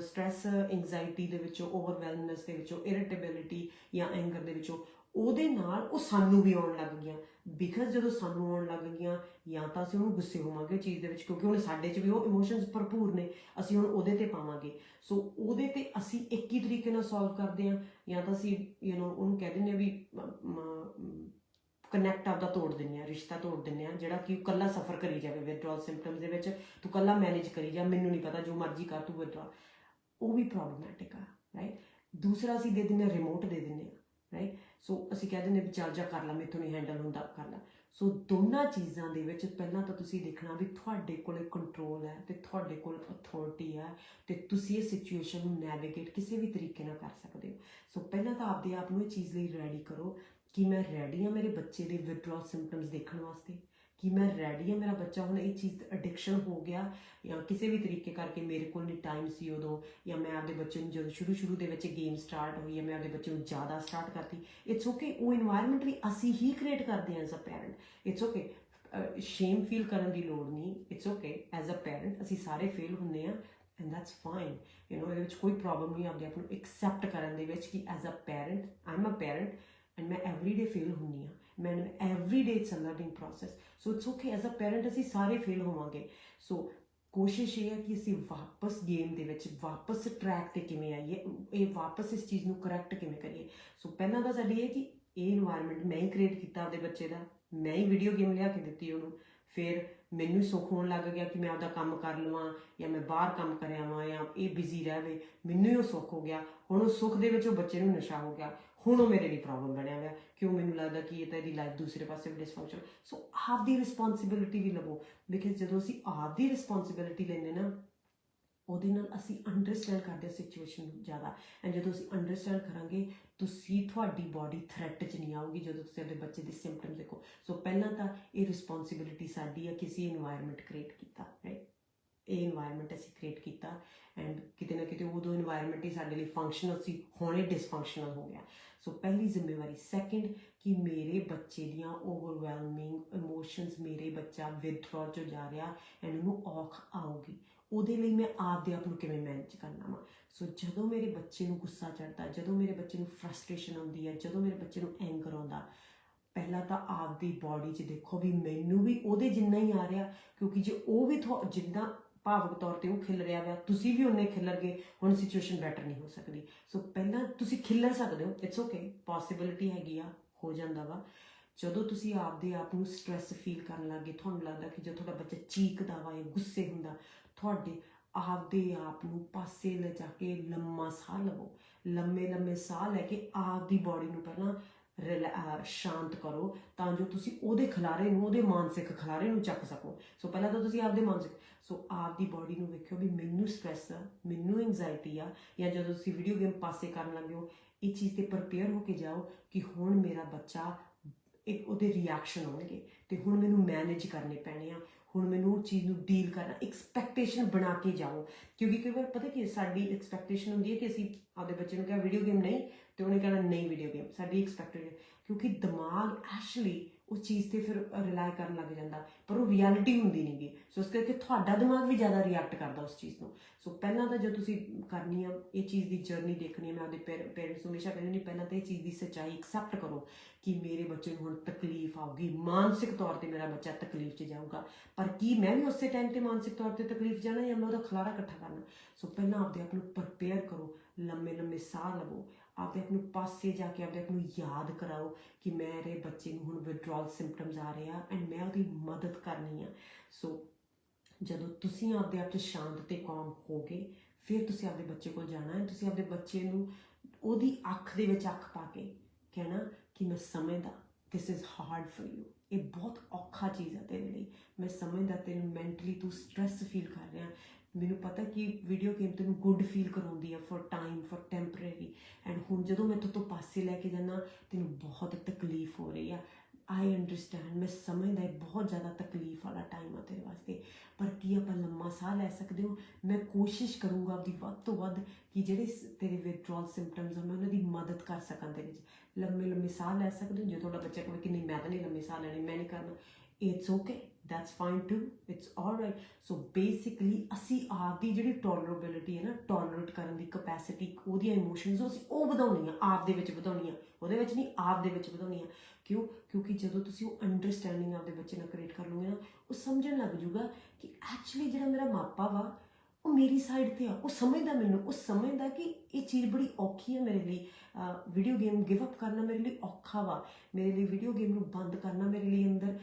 ਸਟ੍ਰੈਸ ਐਂਜ਼ਾਈਟੀ ਦੇ ਵਿੱਚੋਂ ਓਵਰਵੈਲਮਨੈਸ ਦੇ ਵਿੱਚੋਂ ਇਰੀਟੇਬਿਲਿਟੀ ਜਾਂ ਐਂਗਰ ਦੇ ਵਿੱਚੋਂ ਉਹਦੇ ਨਾਲ ਉਹ ਸਾਨੂੰ ਵੀ ਆਉਣ ਲੱਗ ਗਈਆਂ। ਬਿਕਾਜ਼ ਜਦੋਂ ਸਾਨੂੰ ਆਉਣ ਲੱਗ ਗਈਆਂ, ਜਾਂ ਤਾਂ ਅਸੀਂ ਉਹਨੂੰ ਗੁੱਸੇ ਹੋਵਾਂਗੇ ਚੀਜ਼ ਦੇ ਵਿੱਚ, ਕਿਉਂਕਿ ਹੁਣ ਸਾਡੇ 'ਚ ਵੀ ਉਹ ਇਮੋਸ਼ਨਸ ਭਰਪੂਰ ਨੇ, ਅਸੀਂ ਹੁਣ ਉਹਦੇ ਤੇ ਪਾਵਾਂਗੇ। ਸੋ ਉਹਦੇ ਤੇ ਅਸੀਂ ਇੱਕ ਹੀ ਤਰੀਕੇ ਨਾਲ ਸੋਲਵ ਕਰਦੇ ਹਾਂ, ਜਾਂ ਤਾਂ ਅਸੀਂ ਯੂ نو ਉਹਨੂੰ ਕਹਿ ਦਿੰਦੇ ਹਾਂ ਵੀ ਕਨੈਕਟ ਆਪਦਾ ਤੋੜ ਦਿੰਦੇ ਆ ਰਿਸ਼ਤਾ ਤੋੜ ਦਿੰਦੇ ਆ ਜਿਹੜਾ ਕਿ ਉਹ ਕੱਲਾ ਸਫਰ ਕਰੀ ਜਾਵੇ ਵਿਦਡਰਾਲ ਸਿੰਪਟਮਸ ਦੇ ਵਿੱਚ, ਤੂੰ ਕੱਲਾ ਮੈਨੇਜ ਕਰੀ ਜਾ, ਮੈਨੂੰ ਨਹੀਂ ਪਤਾ, ਜੋ ਮਰਜ਼ੀ ਕਰ ਤੂੰ ਵਿਦਡਰਾਲ ਉਹ ਵੀ ਪ੍ਰੋਬਲਮੈਟਿਕ ਆ ਰਾਈਟ ਦੂਸਰਾ ਅਸੀਂ ਦੇ ਦਿੰਦੇ ਆ ਰਿਮੋਟ ਦੇ ਦਿੰਦੇ ਆ ਰਾਈਟ ਸੋ ਅਸੀਂ ਕਹਿ ਦਿੰਦੇ ਵੀ ਚੱਲ ਜਾ ਕਰ ਲਾ, ਮੇਥੋਂ ਨਹੀਂ ਹੈਂਡਲ ਹੁੰਦਾ, ਕਰ ਲਾ। ਸੋ ਦੋਨਾਂ ਚੀਜ਼ਾਂ ਦੇ ਵਿੱਚ ਪਹਿਲਾਂ ਤਾਂ ਤੁਸੀਂ ਦੇਖਣਾ ਵੀ ਤੁਹਾਡੇ ਕੋਲੇ ਕੰਟਰੋਲ ਹੈ ਤੇ ਤੁਹਾਡੇ ਕੋਲ ਅਥਾਰਟੀ ਹੈ ਤੇ ਤੁਸੀਂ ਇਹ ਸਿਚੁਏਸ਼ਨ ਨੂੰ ਨੈਵੀਗੇਟ ਕਿਸੇ ਵੀ ਤਰੀਕੇ ਨਾਲ ਕਰ ਸਕਦੇ ਹੋ। ਸੋ ਪਹਿਲਾਂ ਤਾਂ ਆਪਦੇ ਆਪ ਨੂੰ ਇਹ ਚੀਜ਼ ਲਈ ਰੈਡੀ ਕਰੋ ਕਿ ਮੈਂ ਰੈਡੀ ਹਾਂ ਮੇਰੇ ਬੱਚੇ ਦੇ ਵਿਦਡਰਾਲ ਸਿੰਪਟਮਸ ਦੇਖਣ ਵਾਸਤੇ। ਕਿ ਮੈਂ ਰੈਡੀ ਹਾਂ ਮੇਰਾ ਬੱਚਾ ਹੁਣ ਇਹ ਚੀਜ਼ ਤੇ ਐਡਿਕਸ਼ਨ ਹੋ ਗਿਆ ਜਾਂ ਕਿਸੇ ਵੀ ਤਰੀਕੇ ਕਰਕੇ ਮੇਰੇ ਕੋਲ ਨਹੀਂ ਟਾਈਮ ਸੀ ਉਦੋਂ ਜਾਂ ਮੈਂ ਆਪਦੇ ਬੱਚੇ ਨੂੰ ਜਦੋਂ ਸ਼ੁਰੂ ਸ਼ੁਰੂ ਦੇ ਵਿੱਚ ਗੇਮ ਸਟਾਰਟ ਹੋਈ ਹੈ ਮੈਂ ਆਪਦੇ ਬੱਚੇ ਨੂੰ ਜ਼ਿਆਦਾ ਸਟਾਰਟ ਕਰਤੀ ਇਟਸ ਓਕੇ ਉਹ এনवायरमेंट ਵੀ ਅਸੀਂ ਹੀ ਕ੍ਰੀਏਟ ਕਰਦੇ ਹਾਂ as a parent it's okay shame feel ਕਰਨ ਦੀ ਲੋੜ ਨਹੀਂ it's okay as a parent ਅਸੀਂ ਸਾਰੇ ਫੇਲ ਹੁੰਦੇ ਆ and that's fine you know ਇਹਦੇ ਵਿੱਚ ਕੋਈ ਪ੍ਰੋਬਲਮ ਨਹੀਂ ਆਪਦੇ ਆਪ ਨੂੰ ਐਕਸੈਪਟ ਕਰਨ ਦੇ ਵਿੱਚ ਕਿ as a parent am a parent and ਮੈਂ ਐਵਰੀਡੇ ਫੇਲ ਹੁੰਨੀ ਆ madam everyday it's a learning process so it's okay as a parent ਅਸੀਂ ਸਾਰੇ ਫੇਲ ਹੋਵਾਂਗੇ. ਸੋ ਕੋਸ਼ਿਸ਼ ਇਹ ਹੈ ਕਿ ਅਸੀਂ ਵਾਪਸ ਗੇਮ ਦੇ ਵਿੱਚ ਵਾਪਸ ਟਰੈਕ ਤੇ ਕਿਵੇਂ ਆਈਏ, ਇਹ ਵਾਪਸ ਇਸ ਚੀਜ਼ ਨੂੰ ਕਰੈਕਟ ਕਿਵੇਂ ਕਰੀਏ? ਸੋ ਪਹਿਲਾਂ ਤਾਂ ਸਾਡੀ ਇਹ ਕਿ ਇਹ এনवायरमेंट ਮੈਂ ਹੀ ਕ੍ਰੀਏਟ ਕੀਤਾ ਆਪਣੇ ਬੱਚੇ ਦਾ। ਮੈਂ ਹੀ ਵੀਡੀਓ ਗੇਮ ਲਿਆ ਕੇ ਦਿੱਤੀ ਉਹਨੂੰ। ਫਿਰ ਮੈਨੂੰ ਸੁੱਖ ਹੋਣ ਲੱਗ ਗਿਆ ਕਿ ਮੈਂ ਆਪਦਾ ਕੰਮ ਕਰ ਲਵਾਂ ਜਾਂ ਮੈਂ ਬਾਹਰ ਕੰਮ ਕਰਿਆਵਾਂ ਜਾਂ ਇਹ ਬਿਜ਼ੀ ਰਹਵੇ ਮੈਨੂੰ ਹੀ ਉਹ ਸੁੱਖ ਹੋ ਗਿਆ। ਹੁਣ ਉਹ ਸੁੱਖ ਦੇ ਵਿੱਚ ਉਹ ਬੱਚੇ ਨੂੰ ਨਸ਼ਾ ਹੋ ਗਿਆ। ਹੁਣ ਉਹ ਮੇਰੇ ਲਈ ਪ੍ਰੋਬਲਮ ਬਣਿਆ ਹੋਇਆ। ਕਿਉਂ ਮੈਨੂੰ ਲੱਗਦਾ ਕਿ ਇਹ ਤਾਂ ਇਹਦੀ ਲਾਈਫ ਦੂਸਰੇ ਪਾਸੇ ਵੀ ਡਿਸਫੰਕਸ਼ਨ ਸੋ ਆਪ ਦੀ ਰਿਸਪੌਂਸਿਬਿਲਿਟੀ ਵੀ ਲਵੋ। ਬਿਕਾਜ਼ ਜਦੋਂ ਅਸੀਂ ਆਪ ਦੀ ਰਿਸਪੌਂਸਿਬਿਲਿਟੀ ਲੈਨੇ ਨਾ, ਉਹਦੇ ਨਾਲ ਅਸੀਂ ਅੰਡਰਸਟੈਂਡ ਕਰਦੇ ਹਾਂ ਸਿਚੁਏਸ਼ਨ ਜ਼ਿਆਦਾ। ਐਂਡ ਜਦੋਂ ਅਸੀਂ ਅੰਡਰਸਟੈਂਡ ਕਰਾਂਗੇ, ਤੁਸੀਂ ਤੁਹਾਡੀ ਬਾਡੀ ਥ੍ਰੈਟ 'ਚ ਨਹੀਂ ਆਉਗੀ ਜਦੋਂ ਤੁਸੀਂ ਆਪਣੇ ਬੱਚੇ ਦੇ ਸਿੰਪਟਮ ਦੇਖੋ। ਸੋ ਪਹਿਲਾਂ ਤਾਂ ਇਹ ਰਿਸਪੌਂਸਿਬਿਲਿਟੀ ਸਾਡੀ ਹੈ ਕਿਸੇ এনवायरमेंट ਕ੍ਰੀਏਟ ਕੀਤਾ ਰਾਈਟ ਇਹ এনवायरमेंट ਅਸੀਂ ਕ੍ਰੀਏਟ ਕੀਤਾ ਐਂਡ ਕਿਤੇ ਨਾ ਕਿਤੇ ਉਦੋਂ এনवायरमेंट ਹੀ ਸਾਡੇ ਲਈ ਫੰਕਸ਼ਨਲ ਸੀ, ਹੁਣੇ ਡਿਸਫੰਕਸ਼ਨਲ ਹੋ ਗਿਆ। ਸੋ ਪਹਿਲੀ ਜ਼ਿੰਮੇਵਾਰੀ। ਸੈਕੰਡ ਕਿ ਮੇਰੇ ਬੱਚੇ ਦੀਆਂ ਓਵਰਵੈਲਮਿੰਗ ਇਮੋਸ਼ਨਸ ਮੇਰੇ ਬੱਚਾ ਵਿਥਡਰਾ ਚ ਜਾ ਰਿਹਾ ਐਂਡ ਉਹਨੂੰ ਔਖ ਆਉਗੀ ਉਹਦੇ ਲਈ ਮੈਂ ਆਪ ਦੇ ਆਪ ਨੂੰ ਕਿਵੇਂ ਮੈਨੇਜ ਕਰਨਾ ਵਾ? ਸੋ ਜਦੋਂ ਮੇਰੇ ਬੱਚੇ ਨੂੰ ਗੁੱਸਾ ਚੜਦਾ ਜਦੋਂ ਮੇਰੇ ਬੱਚੇ ਨੂੰ ਫਰਸਟ੍ਰੇਸ਼ਨ ਆਉਂਦੀ ਹੈ, ਜਦੋਂ ਮੇਰੇ ਬੱਚੇ ਨੂੰ ਐਂਗਰ ਆਉਂਦਾ, ਪਹਿਲਾਂ ਤਾਂ ਆਪ ਦੀ ਬਾਡੀ 'ਚ ਦੇਖੋ ਵੀ ਮੈਨੂੰ ਵੀ ਉਹਦੇ ਜਿੰਨਾ ਹੀ ਆ ਰਿਹਾ, ਕਿਉਂਕਿ ਜੇ ਉਹ ਵੀ ਜਿੰਨਾ ਭਾਵਕ ਤੌਰ ਤੇ ਉਹ ਖਿਲ ਰਿਹਾ ਵਾ, ਤੁਸੀਂ ਵੀ ਉਹਨੇ ਖਿਲਰਗੇ, ਹੁਣ ਸਿਚੁਏਸ਼ਨ ਬੈਟਰ ਨਹੀਂ ਹੋ ਸਕਦੀ। ਸੋ ਪਹਿਲਾਂ ਤੁਸੀਂ ਖਿਲਰ ਸਕਦੇ ਹੋ ਇਟਸ ਓਕੇ ਪੋਸਿਬਿਲਿਟੀ ਹੈਗੀ ਆ, ਹੋ ਜਾਂਦਾ ਵਾ। ਜਦੋਂ ਤੁਸੀਂ ਆਪਦੇ ਆਪ ਨੂੰ ਸਟ्रेस ਫੀਲ ਕਰਨ ਲੱਗੇ ਤੁਹਾਨੂੰ ਲੱਗਦਾ ਕਿ ਜਦੋਂ ਤੁਹਾਡਾ ਬੱਚਾ ਚੀਕਦਾ ਵਾ, ਜਾਂ ਗੁੱਸੇ ਹੁੰਦਾ, ਤੁਹਾਡੇ ਆਪਦੇ ਆਪ ਨੂੰ ਪਾਸੇ ਲਿਜਾ ਕੇ ਲੰਮਾ ਸਾਹ ਲਵੋ। ਲੰਮੇ ਲੰਮੇ ਸਾਹ ਲੈ ਕੇ ਆਪਦੀ ਬਾਡੀ ਨੂੰ ਪਹਿਲਾਂ ਸ਼ਾਂਤ ਕਰੋ, ਤਾਂ ਜੋ ਤੁਸੀਂ ਉਹਦੇ ਖਿਲਾਰੇ ਨੂੰ, ਉਹਦੇ ਮਾਨਸਿਕ ਖਿਲਾਰੇ ਨੂੰ ਚੱਕ ਸਕੋ। ਸੋ ਪਹਿਲਾਂ ਤਾਂ ਤੁਸੀਂ ਆਪਦੇ ਮਾਨਸਿਕ ਸੋ ਆਪਦੀ ਬਾਡੀ ਨੂੰ ਵੇਖਿਓ ਵੀ ਮੈਨੂੰ ਸਟ्रेस ਆ, ਮੈਨੂੰ ਐਂਜ਼ਾਇਟੀ ਆ, ਜਾਂ ਜਦੋਂ ਤੁਸੀਂ ਵੀਡੀਓ ਗੇਮ ਪਾਸੇ ਕਰਨ ਲੱਗੇ ਹੋ, ਇਹ ਚੀਜ਼ ਤੇ ਪ੍ਰਪੇਅਰ ਹੋ ਕੇ ਜਾਓ ਕਿ ਹੁਣ ਮੇਰਾ ਬੱਚਾ ਇੱਕ ਉਹਦੇ ਰਿਐਕਸ਼ਨ ਹੋਣਗੇ ਤੇ ਹੁਣ ਮੈਨੂੰ ਮੈਨੇਜ ਕਰਨੇ ਪੈਣੇ ਆ। ਹੁਣ ਮੈਨੂੰ ਉਹ ਚੀਜ਼ ਨੂੰ ਡੀਲ ਕਰਨਾ ਐਕਸਪੈਕਟੇਸ਼ਨ ਬਣਾ ਕੇ ਜਾਓ। ਕਿਉਂਕਿ ਕਈ ਵਾਰ ਪਤਾ ਕੀ ਸਾਡੀ ਐਕਸਪੈਕਟੇਸ਼ਨ ਹੁੰਦੀ ਹੈ ਕਿ ਅਸੀਂ ਆਪਦੇ ਬੱਚੇ ਨੂੰ ਕਿਹਾ ਵੀਡੀਓ ਗੇਮ ਨਹੀਂ? ਤੇ ਉਹਨੇ ਕਹਿਣਾ, ਨਹੀਂ ਵੀਡੀਓ ਗੇਮ ਸਾਡੀ ਐਕਸਪੈਕਟੇਸ਼ਨ ਕਿਉਂਕਿ ਦਿਮਾਗ ਐਕਚੁਅਲੀ ਉਸ ਚੀਜ਼ ਤੇ ਫਿਰ ਰਿਲਾਈ ਕਰਨ ਲੱਗ ਜਾਂਦਾ। ਪਰ ਉਹ ਰਿਐਲਿਟੀ ਹੁੰਦੀ ਨਹੀਂਗੀ ਸੋ ਇਸ ਕਰਕੇ ਤੁਹਾਡਾ ਦਿਮਾਗ ਵੀ ਜ਼ਿਆਦਾ ਰਿਐਕਟ ਕਰਦਾ ਉਸ ਚੀਜ਼ ਨੂੰ। ਸੋ ਪਹਿਲਾਂ ਤਾਂ ਜੇ ਤੁਸੀਂ ਕਰਨੀ ਆ, ਇਹ ਚੀਜ਼ ਦੀ ਜਰਨੀ ਦੇਖਣੀ ਆ, ਮੈਂ ਆਪਦੇ ਪੇਰੈਂਟਸ ਨੂੰ ਹਮੇਸ਼ਾ ਕਹਿੰਦੀ ਨਹੀਂ ਪਹਿਲਾਂ ਤਾਂ ਇਹ ਚੀਜ਼ ਦੀ ਸੱਚਾਈ ਐਕਸੈਪਟ ਕਰੋ ਕਿ ਮੇਰੇ ਬੱਚੇ ਨੂੰ ਹੁਣ ਤਕਲੀਫ ਆਊਗੀ। ਮਾਨਸਿਕ ਤੌਰ ਤੇ ਮੇਰਾ ਬੱਚਾ ਤਕਲੀਫ 'ਚ ਜਾਊਗਾ। ਪਰ ਕੀ ਮੈਂ ਵੀ ਉਸੇ ਟਾਈਮ ਤੇ ਮਾਨਸਿਕ ਤੌਰ ਤੇ ਤਕਲੀਫ ਜਾਣਾ ਜਾਂ ਮੈਂ ਉਹਦਾ ਖਲਾਰਾ ਇਕੱਠਾ ਕਰਨਾ? ਸੋ ਪਹਿਲਾਂ ਆਪਦੇ ਆਪ ਨੂੰ ਪ੍ਰਪੇਅਰ ਕਰੋ ਲੰਮੇ ਲੰਮੇ ਸਾਹ ਲਵੋ। ਆਪਦੇ ਆਪ ਨੂੰ ਪਾਸੇ ਜਾ ਕੇ ਆਪਦੇ ਆਪ ਨੂੰ ਯਾਦ ਕਰਾਓ ਕਿ ਮੇਰੇ ਬੱਚੇ ਨੂੰ ਹੁਣ ਵਿਡਰਾਲ ਸਿੰਪਟਮਸ ਆ ਰਹੇ ਆ ਐਂਡ ਮੈਂ ਉਹਦੀ ਮਦਦ ਕਰਨੀ ਆ। ਸੋ ਜਦੋਂ ਤੁਸੀਂ ਆਪਦੇ ਆਪ 'ਚ ਸ਼ਾਂਤ ਤੇ ਕਾਮ ਹੋਗੇ, ਫਿਰ ਤੁਸੀਂ ਆਪਦੇ ਬੱਚੇ ਕੋਲ ਜਾਣਾ ਹੈ। ਤੁਸੀਂ ਆਪਦੇ ਬੱਚੇ ਨੂੰ ਉਹਦੀ ਅੱਖ ਦੇ ਵਿੱਚ ਅੱਖ ਪਾ ਕੇ ਕਹਿਣਾ ਕਿ ਮੈਂ ਸਮਝਦਾ, this is hard for you ਇਹ ਬਹੁਤ ਔਖਾ ਚੀਜ਼ ਹੈ ਤੇਰੇ ਲਈ। ਮੈਂ ਸਮਝਦਾ ਤੈਨੂੰ ਮੈਂਟਲੀ ਤੂੰ ਸਟ੍ਰੈਸ ਫੀਲ ਕਰ ਰਿਹਾ। ਮੈਨੂੰ ਪਤਾ ਕਿ ਵੀਡੀਓ ਗੇਮ ਤੈਨੂੰ ਗੁੱਡ ਫੀਲ ਕਰਾਉਂਦੀ ਆ for time for temporary and ਹੁਣ ਜਦੋਂ ਮੈਂ ਤੋਂ ਪਾਸੇ ਲੈ ਕੇ ਜਾਣਾ ਤੈਨੂੰ ਬਹੁਤ ਤਕਲੀਫ ਹੋ ਰਹੀ ਆ। ਆਈ ਅੰਡਰਸਟੈਂਡ ਮੈਂ ਸਮਝਦਾ ਇਹ ਬਹੁਤ ਜ਼ਿਆਦਾ ਤਕਲੀਫ ਵਾਲਾ ਟਾਈਮ ਆ ਤੇਰੇ ਵਾਸਤੇ। ਪਰ ਕੀ ਆਪਾਂ ਲੰਮਾ ਸਾਹ ਲੈ ਸਕਦੇ ਹੋ? ਮੈਂ ਕੋਸ਼ਿਸ਼ ਕਰੂੰਗਾ ਆਪਦੀ ਵੱਧ ਤੋਂ ਵੱਧ ਕਿ ਜਿਹੜੇ ਸ- ਤੇਰੇ ਵਿਥਡਰਾਲ ਸਿੰਪਟਮਸ ਆ, ਮੈਂ ਉਹਨਾਂ ਦੀ ਮਦਦ ਕਰ ਸਕਾਂ ਤੇਰੇ ਵਿੱਚ ਲੰਮੇ ਲੰਮੇ ਸਾਹ ਲੈ ਸਕਦੇ ਹੋ। ਜੇ ਤੁਹਾਡਾ ਬੱਚਾ ਕਹੇ ਕਿ ਨਹੀਂ, ਮੈਂ ਤਾਂ ਨਹੀਂ ਲੰਮੇ ਸਾਹ ਲੈਣੇ, ਮੈਂ ਨਹੀਂ ਕਰਨਾ। It's okay that's fine too it's alright so basically ਅਸੀਂ ਆਪ ਦੀ ਜਿਹੜੀ ਟੋਲਰੇਬਿਲਿਟੀ ਹੈ ਨਾ ਟੋਲਰੇਟ ਕਰਨ ਦੀ ਕਪੈਸਿਟੀ ਉਹਦੀਆਂ ਇਮੋਸ਼ਨਸ ਅਸੀਂ ਉਹ ਵਧਾਉਣੀਆਂ ਆਪ ਦੇ ਵਿੱਚ ਵਧਾਉਣੀਆਂ ਉਹਦੇ ਵਿੱਚ ਨਹੀਂ ਆਪ ਦੇ ਵਿੱਚ ਵਧਾਉਣੀਆਂ ਕਿਉਂ? ਕਿਉਂਕਿ ਜਦੋਂ ਤੁਸੀਂ ਉਹ ਅੰਡਰਸਟੈਂਡਿੰਗ ਆਪਦੇ ਬੱਚੇ ਨਾਲ ਕ੍ਰੀਏਟ ਕਰ ਲਓਗੇ ਨਾ, ਉਹ ਸਮਝਣ ਲੱਗ ਜਾਊਗਾ ਕਿ ਐਕਚੁਅਲੀ ਜਿਹੜਾ ਮੇਰਾ ਮਾਪਾ ਵਾ ਉਹ ਮੇਰੀ ਸਾਈਡ ਤੇ ਆ। ਉਹ ਸਮਝਦਾ ਮੈਨੂੰ। ਉਹ ਸਮਝਦਾ ਕਿ ਇਹ ਚੀਜ਼ ਬੜੀ ਔਖੀ ਹੈ ਮੇਰੇ ਲਈ। ਵੀਡੀਓ ਗੇਮ ਗਿਵ ਅਪ ਕਰਨਾ ਮੇਰੇ ਲਈ ਔਖਾ ਵਾ। ਮੇਰੇ ਲਈ ਵੀਡੀਓ ਗੇਮ ਨੂੰ ਬੰਦ ਕਰਨਾ ਮੇਰੇ ਲਈ ਅੰਦਰ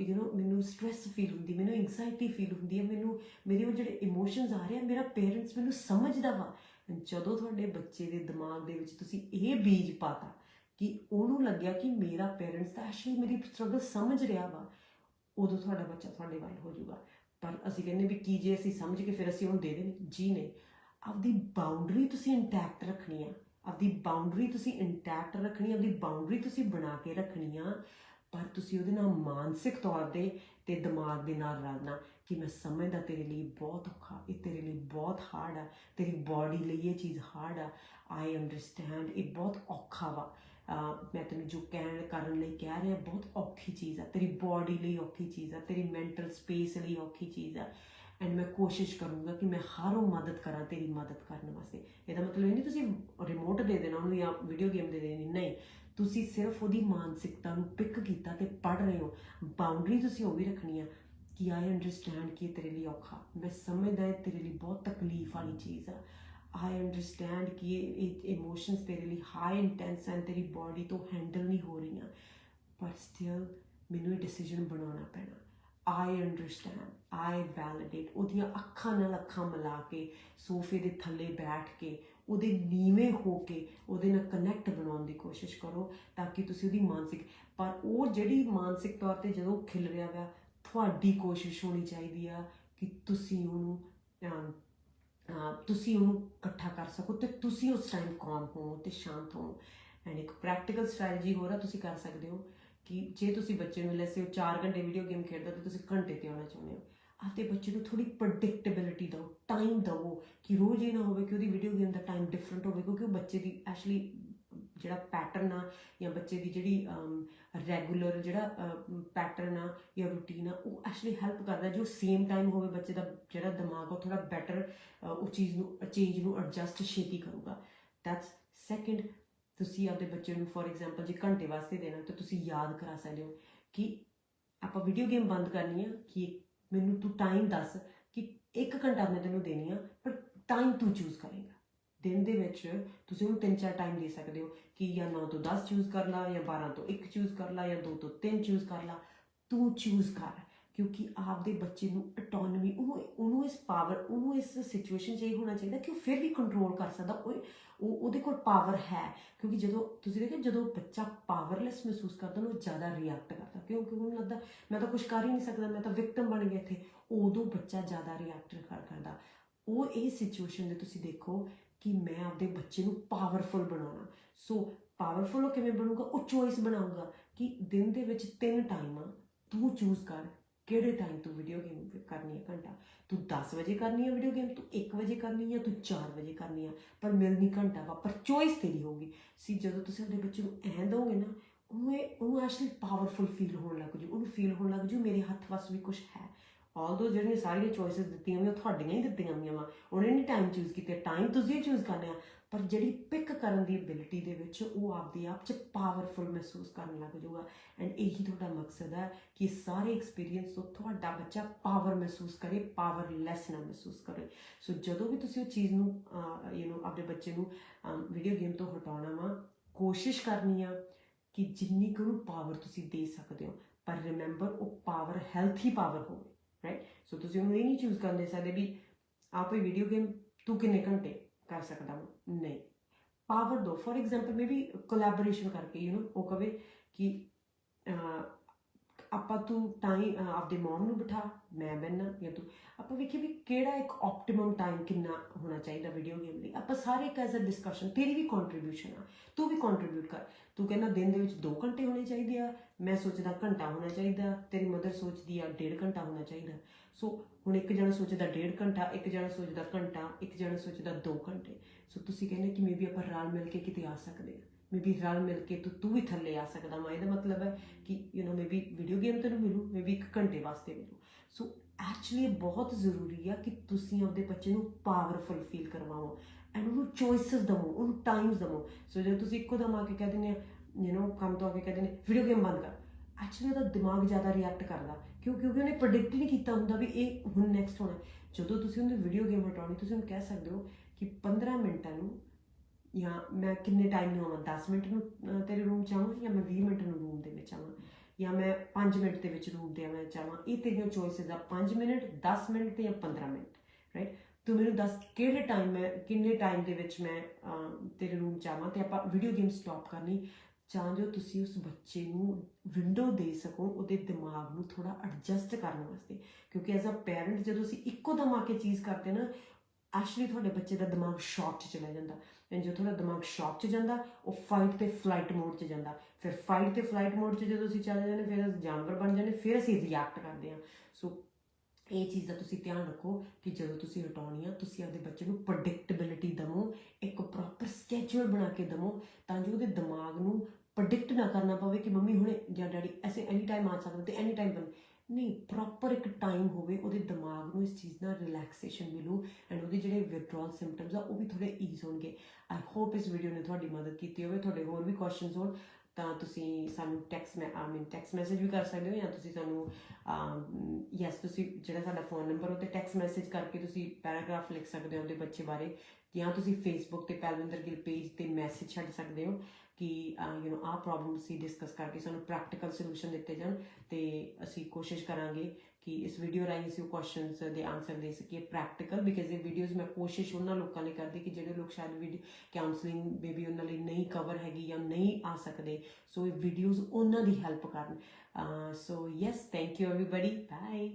ਯੂ نو ਮੈਨੂੰ ਸਟ्रेस ਫੀਲ ਹੁੰਦੀ, ਮੈਨੂੰ ਐਂਗਜ਼ਾਇਟੀ ਫੀਲ ਹੁੰਦੀ ਹੈ ਮੈਨੂੰ, ਮੇਰੇ ਉਹ ਜਿਹੜੇ ਇਮੋਸ਼ਨਸ ਆ ਰਹੇ ਆ, ਮੇਰਾ ਪੇਰੈਂਟਸ ਮੈਨੂੰ ਸਮਝਦਾ ਵਾ। ਜਦੋਂ ਤੁਹਾਡੇ ਬੱਚੇ ਦੇ ਦਿਮਾਗ ਦੇ ਵਿੱਚ ਤੁਸੀਂ ਇਹ ਬੀਜ ਪਾਤਾ ਕਿ ਉਹਨੂੰ ਲੱਗਿਆ ਕਿ ਮੇਰਾ ਪੇਰੈਂਟਸ ਤਾਂ ਐਕਚੁਅਲੀ ਮੇਰੀ ਸਟਰਗਲ ਸਮਝ ਰਿਹਾ ਵਾ, ਉਦੋਂ ਤੁਹਾਡਾ ਬੱਚਾ ਤੁਹਾਡੇ ਵੱਲ ਹੋ ਜਾਊਗਾ। ਪਰ ਅਸੀਂ ਕਹਿੰਦੇ ਵੀ ਕੀ ਜੇ ਅਸੀਂ ਸਮਝ ਕੇ ਫਿਰ ਅਸੀਂ ਉਹਨੂੰ ਦੇ ਦੇਣੀ ਜੀ ਨਹੀਂ। ਆਪਦੀ ਬਾਉਂਡਰੀ ਤੁਸੀਂ ਇੰਟੈਕਟ ਰੱਖਣੀ ਆ। ਆਪਦੀ ਬਾਉਂਡਰੀ ਤੁਸੀਂ ਇੰਟੈਕਟ ਰੱਖਣੀ ਆਪਦੀ ਬਾਉਂਡਰੀ ਤੁਸੀਂ ਬਣਾ ਕੇ ਰੱਖਣੀ ਆ। ਪਰ ਤੁਸੀਂ ਉਹਦੇ ਨਾਲ ਮਾਨਸਿਕ ਤੌਰ ਤੇ ਤੇ ਦਿਮਾਗ ਦੇ ਨਾਲ ਰਲਣਾ ਕਿ ਮੈਂ ਸਮਝਦਾ ਤੇਰੇ ਲਈ ਬਹੁਤ ਔਖਾ, ਇਹ ਤੇਰੇ ਲਈ ਬਹੁਤ ਹਾਰਡ ਆ। ਤੇਰੀ ਬਾਡੀ ਲਈ ਇਹ ਚੀਜ਼ ਹਾਰਡ ਆ। ਆਈ ਅੰਡਰਸਟੈਂਡ ਇਹ ਬਹੁਤ ਔਖਾ ਵਾ। ਮੈਂ ਤੈਨੂੰ ਜੋ ਕਹਿਣ ਕਰਨ ਲਈ ਕਹਿ ਰਿਹਾ, ਬਹੁਤ ਔਖੀ ਚੀਜ਼ ਆ। ਤੇਰੀ ਬਾਡੀ ਲਈ ਔਖੀ ਚੀਜ਼ ਆ, ਤੇਰੀ ਮੈਂਟਲ ਸਪੇਸ ਲਈ ਔਖੀ ਚੀਜ਼ ਆ। ਐਂਡ ਮੈਂ ਕੋਸ਼ਿਸ਼ ਕਰੂੰਗਾ ਕਿ ਮੈਂ ਹਰ ਉਹ ਮਦਦ ਕਰਾਂ ਤੇਰੀ ਮਦਦ ਕਰਨ ਵਾਸਤੇ। ਇਹਦਾ ਮਤਲਬ ਇਹ ਨਹੀਂ ਤੁਸੀਂ ਰਿਮੋਟ ਦੇ ਦੇਣਾ ਉਹਨੂੰ ਜਾਂ ਵੀਡੀਓ ਗੇਮ ਦੇ ਦੇਣੀ। ਨਹੀਂ, ਤੁਸੀਂ ਸਿਰਫ ਉਹਦੀ ਮਾਨਸਿਕਤਾ ਨੂੰ ਪਿਕ ਕੀਤਾ ਤੇ ਪੜ ਰਹੇ ਹੋ। ਬਾਉਂਡਰੀ ਤੁਸੀਂ ਉਹ ਵੀ ਰੱਖਣੀ ਆ ਕਿ ਆਈ ਅੰਡਰਸਟੈਂਡ ਕਿ ਤੇਰੇ ਲਈ ਔਖਾ। ਮੈਂ ਸਮਝਦਾ ਇਹ ਤੇਰੇ ਲਈ ਬਹੁਤ ਤਕਲੀਫ ਵਾਲੀ ਚੀਜ਼ ਆ। ਆਈ ਅੰਡਰਸਟੈਂਡ ਕਿ ਇਹ ਇਮੋਸ਼ਨਸ ਤੇਰੇ ਲਈ ਹਾਈ ਇੰਟੈਂਸ ਐਂਡ ਤੇਰੀ ਬਾਡੀ ਤੋਂ ਹੈਂਡਲ ਨਹੀਂ ਹੋ ਰਹੀਆਂ ਪਰ ਸਟਿਲ ਮੈਨੂੰ ਇਹ ਡਿਸੀਜਨ ਬਣਾਉਣਾ ਪੈਣਾ ਆਈ ਅੰਡਰਸਟੈਂਡ ਆਈ ਵੈਲਿਡੇਟ ਉਹਦੀਆਂ ਅੱਖਾਂ ਨਾਲ ਅੱਖਾਂ ਮਿਲਾ ਕੇ ਸੋਫੇ ਦੇ ਥੱਲੇ ਬੈਠ ਕੇ ਉਹਦੇ ਨੀਵੇਂ ਹੋ ਕੇ ਉਹਦੇ ਨਾਲ ਕਨੈਕਟ ਬਣਾਉਣ ਦੀ ਕੋਸ਼ਿਸ਼ ਕਰੋ ਤਾਂ ਕਿ ਤੁਸੀਂ ਉਹਦੀ ਮਾਨਸਿਕ ਪਰ ਉਹ ਜਿਹੜੀ ਮਾਨਸਿਕ ਤੌਰ ਤੇ ਜਦੋਂ ਖਿਲ ਰਿਹਾ ਵਾ ਤੁਹਾਡੀ ਕੋਸ਼ਿਸ਼ ਹੋਣੀ ਚਾਹੀਦੀ ਆ ਕਿ ਤੁਸੀਂ ਉਹਨੂੰ ਤੁਸੀਂ ਉਹਨੂੰ ਇਕੱਠਾ ਕਰ ਸਕੋ ਤੇ ਤੁਸੀਂ ਉਸ ਟਾਈਮ ਕਾਮ ਹੋ ਤੇ ਸ਼ਾਂਤ ਹੋ। ਐਂਡ ਇੱਕ ਪ੍ਰੈਕਟੀਕਲ ਸਟ੍ਰੈਟਜੀ ਹੋਰ ਆ, ਤੁਸੀਂ ਕਰ ਸਕਦੇ ਹੋ ਕਿ ਜੇ ਤੁਸੀਂ ਬੱਚੇ ਨੂੰ ਲੈਸੇ 4 ਘੰਟੇ ਵੀਡੀਓ ਗੇਮ ਖੇਡਦਾ ਤੇ ਤੁਸੀਂ ਘੰਟੇ ਤੇ ਆਉਣਾ ਚਾਹੁੰਦੇ ਹੋ। ਆਪਦੇ ਬੱਚੇ ਨੂੰ ਥੋੜੀ ਪ੍ਰੈਡਿਕਟੇਬਿਲਿਟੀ ਦਿਓ ਟਾਈਮ ਦਿਓ ਕਿ ਰੋਜ਼ ਇਹ ਨਾ ਹੋਵੇ ਕਿ ਉਹਦੀ ਵੀਡੀਓ ਗੇਮ ਦਾ ਟਾਈਮ ਡਿਫਰੈਂਟ ਹੋਵੇ ਕਿਉਂਕਿ ਉਹ ਬੱਚੇ ਦੀ ਐਕਚੁਅਲੀ ਜਿਹੜਾ ਪੈਟਰਨ ਆ, ਜਾਂ ਬੱਚੇ ਦੀ ਜਿਹੜੀ ਰੈਗੂਲਰ ਜਿਹੜਾ ਪੈਟਰਨ ਆ, ਜਾਂ ਰੂਟੀਨ ਆ, ਉਹ ਐਕਚੁਅਲੀ ਹੈਲਪ ਕਰਦਾ ਜੋ ਸੇਮ ਟਾਈਮ ਹੋਵੇ ਬੱਚੇ ਦਾ, ਜਿਹੜਾ ਦਿਮਾਗ ਉਹ ਥੋੜਾ ਬੈਟਰ ਉਹ ਚੀਜ਼ ਨੂੰ ਚੇਂਜ ਨੂੰ ਐਡਜਸਟ ਛੇਤੀ ਕਰੂਗਾ। ਦੈਟਸ ਸੈਕੰਡ ਤੁਸੀਂ ਆਪਦੇ ਬੱਚੇ ਨੂੰ ਫੋਰ ਐਗਜ਼ਾਮਪਲ ਜੇ ਘੰਟੇ ਵਾਸਤੇ ਦੇਣਾ, ਤਾਂ ਤੁਸੀਂ ਯਾਦ ਕਰਾ ਸਕਦੇ ਹੋ ਕਿ ਆਪਾਂ ਵੀਡੀਓ ਗੇਮ ਬੰਦ ਕਰਨੀ ਆ, ਕਿ ਮੈਨੂੰ ਤੂੰ ਟਾਈਮ ਦੱਸ ਕਿ 1 ਘੰਟਾ ਮੈਂ ਤੈਨੂੰ ਦੇਣੀ ਆ, ਪਰ ਟਾਈਮ ਤੂੰ ਚੂਜ਼ ਕਰੇਗਾ। ਦਿਨ ਦੇ ਵਿੱਚ ਤੁਸੀਂ ਉਹਨੂੰ ਤਿੰਨ ਚਾਰ ਟਾਈਮ ਦੇ ਸਕਦੇ ਹੋ ਕਿ ਜਾਂ 9 ਤੋਂ 10 ਚੂਜ਼ ਕਰ ਲਾ ਜਾਂ 12 ਤੋਂ 1 ਚੂਜ਼ ਕਰ ਲਾ ਜਾਂ 2 ਤੋਂ 3 ਚੂਜ਼ ਕਰ ਲਾ, ਤੂੰ ਚੂਜ਼ ਕਰ, ਕਿਉਂਕਿ ਆਪਦੇ ਬੱਚੇ ਨੂੰ ਆਟੋਨਮੀ ਉਹ, ਉਹਨੂੰ ਇਸ ਪਾਵਰ ਉਹਨੂੰ ਇਸ ਸਿਚੁਏਸ਼ਨ 'ਚ ਇਹ ਹੋਣਾ ਚਾਹੀਦਾ ਕਿ ਉਹ ਫਿਰ ਵੀ ਕੰਟਰੋਲ ਕਰ ਸਕਦਾ, ਉਹ ਉਹ, ਉਹਦੇ ਕੋਲ ਪਾਵਰ ਹੈ, ਕਿਉਂਕਿ ਜਦੋਂ ਤੁਸੀਂ ਦੇਖਿਆ ਜਦੋਂ ਬੱਚਾ ਪਾਵਰਲੈਸ ਮਹਿਸੂਸ ਕਰਦਾ ਨਾ ਉਹ ਜ਼ਿਆਦਾ ਰਿਐਕਟ ਕਰਦਾ ਕਿਉਂਕਿ ਉਹਨੂੰ ਲੱਗਦਾ, ਮੈਂ ਤਾਂ ਕੁਝ ਕਰ ਹੀ ਨਹੀਂ ਸਕਦਾ, ਮੈਂ ਤਾਂ ਵਿਕਟਮ ਬਣ ਗਿਆ ਇੱਥੇ, ਉਦੋਂ ਬੱਚਾ ਜ਼ਿਆਦਾ ਰਿਐਕਟ ਕਰਦਾ। ਉਹ ਇਹ ਸਿਚੁਏਸ਼ਨ ਦੇ ਤੁਸੀਂ ਦੇਖੋ ਕਿ ਮੈਂ ਆਪਦੇ ਬੱਚੇ ਨੂੰ ਪਾਵਰਫੁਲ ਬਣਾਉਣਾ। ਸੋ ਪਾਵਰਫੁਲ ਉਹ ਕਿਵੇਂ ਬਣੂਗਾ? ਉਹ ਚੋਇਸ ਬਣਾਊਗਾ ਕਿ ਦਿਨ ਦੇ ਵਿੱਚ ਤਿੰਨ ਟਾਈਮ ਆ ਤੂੰ ਚੂਜ਼ ਕਰ ਕਿਹੜੇ ਟਾਈਮ ਤੂੰ ਵੀਡੀਓ ਗੇਮ ਕਰਨੀ ਹੈ ਘੰਟਾ। ਤੂੰ 10 ਵਜੇ ਕਰਨੀ ਹੈ ਵੀਡੀਓ ਗੇਮ ਤੂੰ 1 ਵਜੇ ਕਰਨੀ ਹੈ ਤੂੰ 4 ਵਜੇ ਕਰਨੀ ਹੈ ਪਰ ਮਿਲਣੀ ਘੰਟਾ ਵਾ ਪਰ ਚੋਇਸ ਤੇਰੀ ਹੋਊਗੀ। ਸੀ ਜਦੋਂ ਤੁਸੀਂ ਆਪਣੇ ਬੱਚੇ ਨੂੰ ਐਂ ਦੋਗੇ ਨਾ, ਉਹਨੂੰ ਉਹਨੂੰ ਐਕਚੁਅਲੀ ਪਾਵਰਫੁਲ ਫੀਲ ਹੋਣ ਲੱਗ ਜੂ, ਉਹਨੂੰ ਫੀਲ ਹੋਣ ਲੱਗ ਜੂ, ਮੇਰੇ ਹੱਥ ਵਸ ਵੀ ਕੁਝ ਹੈ। ਆਲਦੋ ਜਿਹੜੀਆਂ ਸਾਰੀਆਂ ਚੋਇਸਸ ਦਿੱਤੀਆਂ ਵੀ ਉਹ ਤੁਹਾਡੀਆਂ ਹੀ ਦਿੱਤੀਆਂ ਹੋਈਆਂ ਵਾ। ਉਹਨੇ ਨਹੀਂ ਟਾਈਮ ਚੂਜ਼ ਕੀਤਾ ਟਾਈਮ ਤੁਸੀਂ ਚੂਜ਼ ਕਰਨੇ ਆ। ਪਰ ਜਿਹੜੀ ਪਿਕ ਕਰਨ ਦੀ ਐਬਿਲਿਟੀ ਦੇ ਵਿੱਚ, ਉਹ ਆਪਦੇ ਆਪ 'ਚ ਪਾਵਰਫੁਲ ਮਹਿਸੂਸ ਕਰਨ ਲੱਗ ਜਾਊਗਾ। ਐਂਡ ਇਹੀ ਤੁਹਾਡਾ ਮਕਸਦ ਹੈ ਕਿ ਸਾਰੇ ਐਕਸਪੀਰੀਅੰਸ ਤੋਂ ਤੁਹਾਡਾ ਬੱਚਾ ਪਾਵਰ ਮਹਿਸੂਸ ਕਰੇ ਪਾਵਰਲੈਸ ਨਾ ਮਹਿਸੂਸ ਕਰੇ। ਸੋ ਜਦੋਂ ਵੀ ਤੁਸੀਂ ਉਹ ਚੀਜ਼ ਨੂੰ ਯੂ نو ਆਪਣੇ ਬੱਚੇ ਨੂੰ ਵੀਡੀਓ ਗੇਮ ਤੋਂ ਹਟਾਉਣਾ ਵਾ, ਕੋਸ਼ਿਸ਼ ਕਰਨੀ ਆ ਕਿ ਜਿੰਨੀ ਕੁ ਪਾਵਰ ਤੁਸੀਂ ਦੇ ਸਕਦੇ ਹੋ। ਪਰ ਰਿਮੈਂਬਰ ਉਹ ਪਾਵਰ ਹੈਲਥੀ ਪਾਵਰ ਹੋਵੇ। ਰਾਈਟ ਸੋ ਤੁਸੀਂ ਉਹਨੂੰ ਇਹ ਨਹੀਂ ਚੂਜ਼ ਕਰਨ ਦੇ ਸਕਦੇ ਵੀ ਆਪ ਹੀ ਵੀਡੀਓ ਗੇਮ ਤੂੰ ਕਿੰਨੇ ਘੰਟੇ ਕਰ ਸਕਦਾ ਵਾ? ਨਹੀਂ। ਪਾਵਰ ਦੋ। ਫੋਰ ਐਗਜ਼ਾਮਪਲ ਮੇਬੀ ਕੋਲੈਬੋਰੇਸ਼ਨ ਕਰਕੇ ਯੂ نو ਉਹ ਕਵੇ ਕਿ ਆਪਾਂ ਤੂੰ ਟਾਈਮ ਆਪਦੇ ਮਮ ਨੂੰ ਬਿਠਾ, ਮੈਂ ਬੈਠਣਾ ਜਾਂ ਤੂੰ। ਆਪਾਂ ਵੇਖੀਏ ਵੀ ਕਿਹੜਾ ਇੱਕ ਆਪਟੀਮਮ ਟਾਈਮ ਕਿੰਨਾ ਹੋਣਾ ਚਾਹੀਦਾ ਵੀਡੀਓ ਗੇਮ ਲਈ। ਆਪਾਂ ਸਾਰੇ ਇੱਕ ਐਜ਼ ਅ ਡਿਸਕਸ਼ਨ ਤੇਰੀ ਵੀ ਕੰਟਰੀਬਿਊਸ਼ਨ ਆ। ਤੂੰ ਵੀ ਕੰਟਰੀਬਿਊਟ ਕਰ। ਤੂੰ ਕਹਿੰਦਾ ਦਿਨ ਦੇ ਵਿੱਚ 2 ਘੰਟੇ ਹੋਣੇ ਚਾਹੀਦੇ ਆ। ਮੈਂ ਸੋਚਦਾ ਘੰਟਾ ਹੋਣਾ ਚਾਹੀਦਾ। ਤੇਰੀ ਮਦਰ ਸੋਚਦੀ ਆ ਡੇਢ ਘੰਟਾ ਹੋਣਾ ਚਾਹੀਦਾ। ਸੋ ਹੁਣ ਇੱਕ ਜਣਾ ਸੋਚਦਾ ਡੇਢ ਘੰਟਾ, ਇੱਕ ਜਣਾ ਸੋਚਦਾ ਘੰਟਾ, ਇੱਕ ਜਣਾ ਸੋਚਦਾ 2 ਘੰਟੇ। ਸੋ ਤੁਸੀਂ ਕਹਿੰਦੇ ਕਿ ਮੇਬੀ ਆਪਾਂ ਰਲ ਮਿਲ ਕੇ ਕਿਤੇ ਆ ਸਕਦੇ ਆ। ਮੇਬੀ ਰਲ ਮਿਲ ਕੇ ਤੂੰ ਤੂੰ ਵੀ ਥੱਲੇ ਆ ਸਕਦਾ ਮੈਂ ਇਹਦਾ ਮਤਲਬ ਹੈ ਕਿ you know maybe video game ਤੈਨੂੰ ਮਿਲੂ ਮੇਬੀ ਇੱਕ ਘੰਟੇ ਵਾਸਤੇ ਮਿਲੂ ਸੋ ਐਕਚੁਅਲੀ ਇਹ ਬਹੁਤ ਜ਼ਰੂਰੀ ਆ ਕਿ ਤੁਸੀਂ ਆਪਣੇ ਬੱਚੇ ਨੂੰ ਪਾਵਰਫੁਲ ਫੀਲ ਕਰਵਾਓ ਐਂਡ ਉਹਨੂੰ ਚੋਇਸਸ ਦਵੋ ਉਹਨੂੰ ਟਾਈਮਸ ਦਵੋ ਸੋ ਜੇ ਤੁਸੀਂ ਇੱਕੋ ਦਮ ਆ ਕੇ ਕਹਿ ਦਿੰਦੇ ਆ ਯੂ نو ਕੰਮ ਤੋਂ ਆ ਕੇ ਕਹਿ ਦਿੰਦੇ ਵੀਡੀਓ ਗੇਮ ਬੰਦ ਕਰ ਐਕਚੁਅਲੀ ਉਹਦਾ ਦਿਮਾਗ ਜ਼ਿਆਦਾ ਰਿਐਕਟ ਕਰਦਾ ਕਿਉਂ ਕਿਉਂਕਿ ਉਹਨੇ ਪ੍ਰੈਡਿਕਟ ਨਹੀਂ ਕੀਤਾ ਹੁੰਦਾ ਵੀ ਇਹ ਹੁਣ ਨੈਕਸਟ ਹੋਣਾ ਜਦੋਂ ਤੁਸੀਂ ਉਹਨੂੰ ਵੀਡੀਓ ਗੇਮ ਹਟਾਉਣੀ ਤੁਸੀਂ ਉਹਨੂੰ ਕਹਿ ਸਕਦੇ ਹੋ ਕਿ 15 ਮਿੰਟਾਂ ਨੂੰ ਜਾਂ ਮੈਂ ਕਿੰਨੇ ਟਾਈਮ ਨੂੰ ਆਵਾਂ? 10 ਮਿੰਟ ਨੂੰ ਤੇਰੇ ਰੂਮ ਚ ਆਵਾਂ ਜਾਂ ਮੈਂ 20 ਮਿੰਟ ਨੂੰ ਰੂਮ ਦੇ ਵਿੱਚ ਆਵਾਂ? ਜਾਂ ਮੈਂ 5 ਮਿੰਟ ਦੇ ਵਿੱਚ ਰੂਮ ਦੇ ਆਵਾਂ? ਚਾਹਾਂ ਇਹ ਤੇਰੀਆਂ ਚੋਇਸਸ ਆ। 5 ਮਿੰਟ 10 ਮਿੰਟ ਤੇ ਜਾਂ 15 ਮਿੰਟ ਰਾਈਟ ਤੂੰ ਮੈਨੂੰ ਦੱਸ ਕਿਹੜੇ ਟਾਈਮ ਮੈਂ, ਕਿੰਨੇ ਟਾਈਮ ਦੇ ਵਿੱਚ ਮੈਂ ਤੇਰੇ ਰੂਮ ਚ ਆਵਾਂ? ਤੇ ਆਪਾਂ ਵੀਡੀਓ ਗੇਮ ਸਟਾਪ ਕਰਨੀ। ਚਾਹ ਜੋ ਤੁਸੀਂ ਉਸ ਬੱਚੇ ਨੂੰ ਵਿੰਡੋ ਦੇ ਸਕੋ, ਉਹਦੇ ਦਿਮਾਗ ਨੂੰ ਥੋੜਾ ਐਡਜਸਟ ਕਰਨ ਵਾਸਤੇ। ਕਿਉਂਕਿ ਐਜ਼ ਅ ਪੈਰੈਂਟ ਜਦੋਂ ਅਸੀਂ ਇੱਕੋ ਦਮ ਆ ਕੇ ਚੀਜ਼ ਕਰਦੇ ਨਾ ਐਕਚੁਅਲੀ ਤੁਹਾਡੇ ਬੱਚੇ ਦਾ ਦਿਮਾਗ ਸ਼ੌਕ 'ਚ ਚਲਾ ਜਾਂਦਾ। ਜੋ ਤੁਹਾਡਾ ਦਿਮਾਗ ਸ਼ੌਕ 'ਚ ਜਾਂਦਾ, ਉਹ ਫਾਈਟ ਤੇ ਫਲਾਈਟ ਮੋਡ 'ਚ ਜਾਂਦਾ। ਫਿਰ ਫਾਈਟ ਤੇ ਫਲਾਈਟ ਮੋਡ 'ਚ ਜਦੋਂ ਅਸੀਂ ਚਲੇ ਜਾਂਦੇ, ਫਿਰ ਜਾਨਵਰ ਬਣ ਜਾਂਦੇ, ਫਿਰ ਅਸੀਂ ਰਿਐਕਟ ਕਰਦੇ ਹਾਂ। ਸੋ ਇਹ ਚੀਜ਼ ਦਾ ਤੁਸੀਂ ਧਿਆਨ ਰੱਖੋ ਕਿ ਜਦੋਂ ਤੁਸੀਂ ਹਟਾਉਣੀ ਆ, ਤੁਸੀਂ ਆਪਦੇ ਬੱਚੇ ਨੂੰ ਪ੍ਰੈਡਿਕਟੇਬਿਲਿਟੀ ਦਵੋ, ਇੱਕ ਪ੍ਰੋਪਰ ਸਕੇਜੂਲ ਬਣਾ ਕੇ ਦਵੋ, ਤਾਂ ਜੋ ਉਹਦੇ ਦਿਮਾਗ ਨੂੰ ਪ੍ਰੈਡਿਕਟ ਨਾ ਕਰਨਾ ਪਵੇ ਕਿ ਮੰਮੀ ਹੁਣੇ ਜਾਂ ਡੈਡੀ ਐਸੇ ਐਨੀ ਟਾਈਮ ਆ ਸਕਦੇ ਤੇ ਐਨੀ ਟਾਈਮ ਬਣ ਨਹੀਂ ਪ੍ਰੋਪਰ ਇੱਕ ਟਾਈਮ ਹੋਵੇ, ਉਹਦੇ ਦਿਮਾਗ ਨੂੰ ਇਸ ਚੀਜ਼ ਨਾਲ ਰਿਲੈਕਸੇਸ਼ਨ ਮਿਲੂ ਐਂਡ ਉਹਦੇ ਜਿਹੜੇ ਵਿਥਡਰਾਲ ਸਿੰਪਟਮਸ ਆ, ਉਹ ਵੀ ਥੋੜੇ ਈਜ਼ ਹੋਣਗੇ। ਆਈ ਹੋਪ ਇਸ ਵੀਡੀਓ ਨੇ ਤੁਹਾਡੀ ਮਦਦ ਕੀਤੀ ਹੋਵੇ, ਤੁਹਾਡੇ ਹੋਰ ਵੀ ਕੁਐਸਚਨਸ ਹੋਣ, ਤਾਂ ਤੁਸੀਂ ਸਾਨੂੰ ਟੈਕਸਟ ਮੈਂ ਆਈ ਮੀਨ ਟੈਕਸਟ ਮੈਸੇਜ ਵੀ ਕਰ ਸਕਦੇ ਹੋ ਜਾਂ ਤੁਸੀਂ ਸਾਨੂੰ ਯੈਸ ਤੁਸੀਂ ਜਿਹੜਾ ਸਾਡਾ ਫੋਨ ਨੰਬਰ ਉਹ ਤੇ ਟੈਕਸਟ ਮੈਸੇਜ ਕਰਕੇ ਤੁਸੀਂ ਪੈਰਾਗ੍ਰਾਫ ਲਿਖ ਸਕਦੇ ਹੋ ਆਪਣੇ ਬੱਚੇ ਬਾਰੇ ਜਾਂ ਤੁਸੀਂ ਫੇਸਬੁੱਕ ਤੇ ਪੈਲਵਿੰਦਰ ਗਿੱਲ ਪੇਜ ਤੇ ਮੈਸੇਜ ਛੱਡ ਸਕਦੇ ਹੋ। ਕਿ ਯੂ نو ਆ ਪ੍ਰੋਬਲਮ ਸੀ ਡਿਸਕਸ ਕਰਕੇ ਸਾਨੂੰ ਪ੍ਰੈਕਟੀਕਲ ਸੋਲੂਸ਼ਨ ਦਿੱਤੇ ਜਾਣ ਤੇ ਅਸੀਂ ਕੋਸ਼ਿਸ਼ ਕਰਾਂਗੇ ਕਿ ਇਸ ਵੀਡੀਓ ਰਾਹੀਂ ਅਸੀਂ ਉਹ ਕੁਐਸਚਨਸ ਦੇ ਆਨਸਰ ਦੇ ਸਕੀਏ ਪ੍ਰੈਕਟੀਕਲ ਬਿਕਾਜ਼ ਇਹ ਵੀਡੀਓਜ਼ ਮੈਂ ਕੋਸ਼ਿਸ਼ ਉਹਨਾਂ ਲੋਕਾਂ ਲਈ ਕਰਦੀ ਕਿ ਜਿਹੜੇ ਲੋਕ ਸ਼ਾਇਦ ਵੀਡੀਓ ਕਾਉਂਸਲਿੰਗ ਬੇਬੀ ਉਹਨਾਂ ਲਈ ਨਹੀਂ ਕਵਰ ਹੈਗੀ ਜਾਂ ਨਹੀਂ ਆ ਸਕਦੇ ਸੋ ਇਹ ਵੀਡੀਓਜ਼ ਉਹਨਾਂ ਦੀ ਹੈਲਪ ਕਰਨ। So yes thank you everybody bye